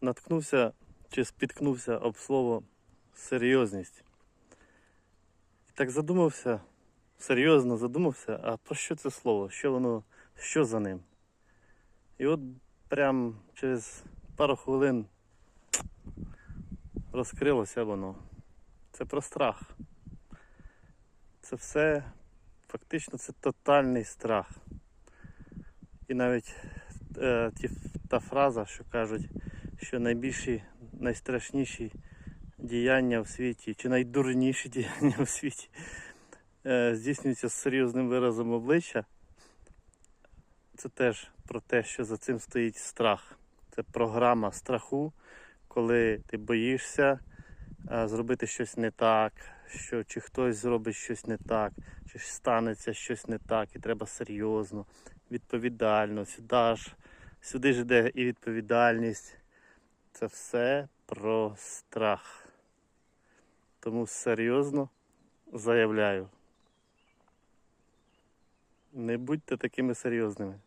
наткнувся чи спіткнувся об слово серйозність. Так задумався, серйозно задумався, а про що це слово? Що воно, що за ним? І от прям через пару хвилин розкрилося воно. Це про страх. Це все фактично це тотальний страх. І навіть е, ті, та фраза, що кажуть, що найбільші, найстрашніші діяння в світі, чи найдурніші діяння в світі е, здійснюються з серйозним виразом обличчя. Це теж про те, що за цим стоїть страх. Це програма страху, коли ти боїшся е, зробити щось не так, що чи хтось зробить щось не так, чи станеться щось не так, і треба серйозно, відповідально. Сюди ж, сюди ж йде і відповідальність. Це все про страх. Тому серйозно заявляю. Не будьте такими серйозними.